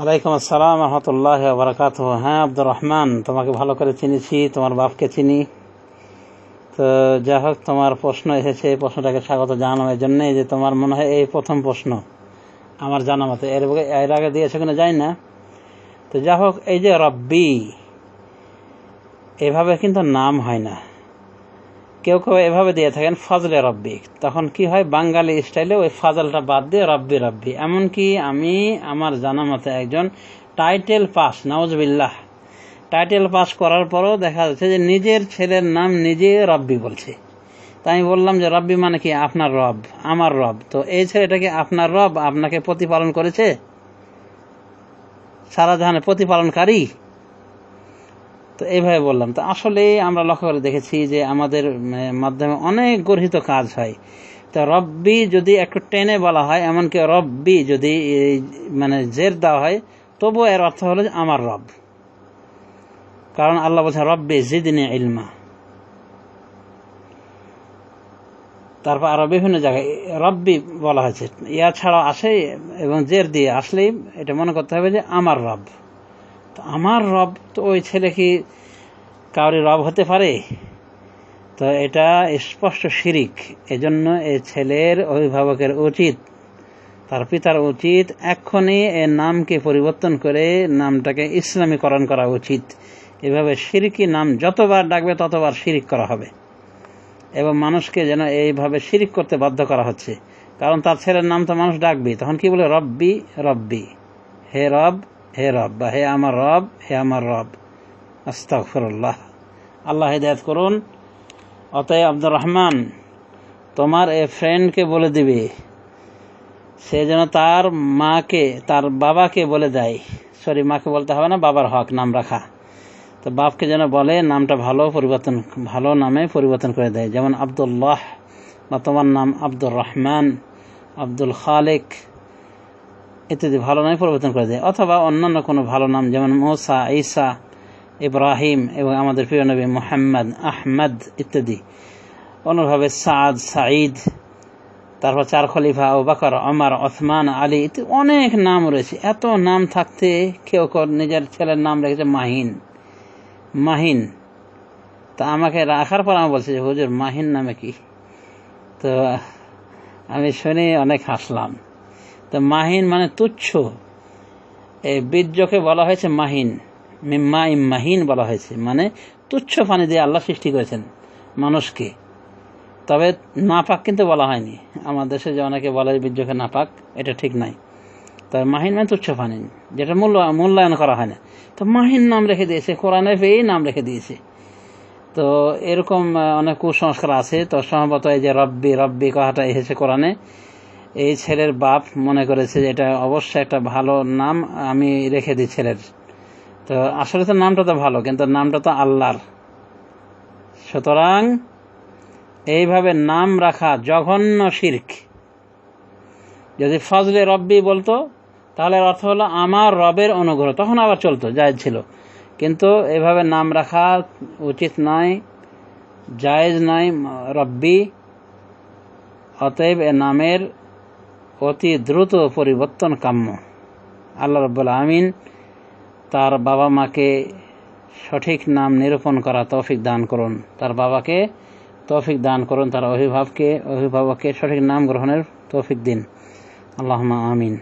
আলাইকুম আসসালাম, রহমতুল্লাহ বারাকাত হ্যাঁ আব্দুর রহমান, তোমাকে ভালো করে চিনেছি, তোমার বাপকে চিনি। তো যাই হোক, তোমার প্রশ্ন এসেছে, এই প্রশ্নটাকে স্বাগত জানানোর জন্যে যে তোমার মনে হয় এই প্রথম প্রশ্ন আমার জানা মতো। এর এর আগে দিয়েছে কিনা যাই না। তো যাই হোক, এই যে রব্বি এভাবে কিন্তু নাম হয় না। কেউ কেউ এভাবে দিয়ে থাকেন, ফজলে রব্বি। তখন কি হয়? বাঙালি স্টাইলে ওই ফজলটা বাদ দিয়ে, রব্বি রব্বি। এমনকি আমি, আমার জানা মতে একজন title pass Nawajbillah title pass করার পরও দেখা যাচ্ছে যে নিজের ছেলের নাম নিজে রব্বি বলছে। তাই আমি বললাম যে, রব্বি মানে কি? আপনার রব, আমার রব। তো এই ছেলেটা কি আপনার রব, আপনাকে প্রতিপালন করেছে? সারা জাহানের প্রতিপালনকারী? তো এইভাবে বললাম। তো আসলে আমরা লক্ষ্য করে দেখেছি যে আমাদের মাধ্যমে অনেক গর্হিত কাজ হয়। তো রব্বি যদি একটু টেনে বলা হয়, এমনকি রব্বি যদি মানে জের দেওয়া হয়, তবুও এর অর্থ হলো যে আমার রব। কারণ আল্লাহ বলছেন, রব্বি জিদিনে ইলমা। তারপর আরও বিভিন্ন জায়গায় রব্বি বলা হয়েছে। ইয়া ছাড়া আসে এবং জের দিয়ে আসলেই এটা মনে করতে হবে যে আমার রব। তো আমার রব, তো ওই ছেলে কি কাউরি রব হতে পারে? তো এটা স্পষ্ট শিরিক। এজন্য এ ছেলের অভিভাবকের উচিত, তার পিতার উচিত এক্ষুনি এর নামকে পরিবর্তন করে নামটাকে ইসলামীকরণ করা উচিত। এভাবে শিরিকি নাম যতবার ডাকবে ততবার শিরিক করা হবে। এবং মানুষকে যেন এইভাবে শিরিক করতে বাধ্য করা হচ্ছে। কারণ তার ছেলের নাম তো মানুষ ডাকবে তখন কি বলে? রব্বি রব্বি। হে রব হে রব, বা হে আমার রব, হে আমার রব। আস্তাগফিরুল্লাহ। আল্লাহ হেদায়ত করুন। অতএব আব্দুর রহমান, তোমার এ ফ্রেন্ডকে বলে দিবে। সে যেন তার মাকে, তার বাবাকে বলে দেয়। সরি, মাকে বলতে হবে না, বাবার হক, নাম রাখা। তো বাপকে যেন বলে, নামটা ভালো পরিবর্তন, ভালো নামে পরিবর্তন করে দেয়। যেমন আব্দুল্লাহ বা তোমার নাম আব্দুর রহমান, আব্দুল খালেক। ইত্যাদি ভালো নামে পরিবর্তন করে দেয়। অথবা অন্যান্য কোনো ভালো নাম, যেমন মোসা, ঈসা, ইব্রাহিম এবং আমাদের প্রিয় নবী মোহাম্মদ, আহমদ ইত্যাদি। অন্যভাবে সাদ, সাঈদ, তারপর চার খলিফা ও বাকর অমর ওসমান, আলী ইত্যাদি অনেক নাম রয়েছে। এত নাম থাকতে কেউ নিজের ছেলের নাম রেখেছে মাহিন। মাহিন। তা আমাকে রাখার পর আমি বলছি যে, হুজুর, মাহিন নামে কি? তো আমি শুনে অনেক হাসলাম। তো মাহিন মানে তুচ্ছ। এই বীর্যকে বলা হয়েছে মাহিন। মিম্মা মাহিন বলা হয়েছে। মানে তুচ্ছ পানি দিয়ে আল্লাহ সৃষ্টি করেছেন মানুষকে। তবে নাপাক কিন্তু বলা হয়নি। আমার দেশে যে অনেকে বলে বীর্যকে নাপাক, এটা ঠিক নাই। তবে মাহিন মানে তুচ্ছ পানি, যেটা মূল্য, মূল্যায়ন করা হয় না। তো মাহিন নাম রেখে দিয়েছে, কোরআনে পেয়েই নাম রেখে দিয়েছে। তো এরকম অনেক কুসংস্কার আছে। তো সম্ভবত এই যে রব্বি রব্বি কথাটা এসেছে কোরআনে। এই ছেলের বাপ মনে করেছে যে এটা অবশ্যই একটা ভালো নাম আমি রেখে দিই ছেলের। তো আসলে তো নামটা তো ভালো, কিন্তু নামটা তো আল্লাহর। সুতরাং এইভাবে নাম রাখা জঘন্য শির্ক। যদি ফজলে রব্বি বলতো, তাহলে অর্থ হলো আমার রবের অনুগ্রহ। তখন আবার চলতো, জায়েজ ছিল। কিন্তু এভাবে নাম রাখা উচিত নয়, জায়েজ নয় রব্বি। অতএব এ নামের অতি দ্রুত পরিবর্তন কাম্য। আল্লাহ রব্বুল আমিন তার বাবা মাকে সঠিক নাম নিরূপণ করা তৌফিক দান করুন। তার বাবাকে তৌফিক দান করুন, তার অভিভাবকে অভিভাবককে সঠিক নাম গ্রহণের তৌফিক দিন। আল্লাহ আমিন।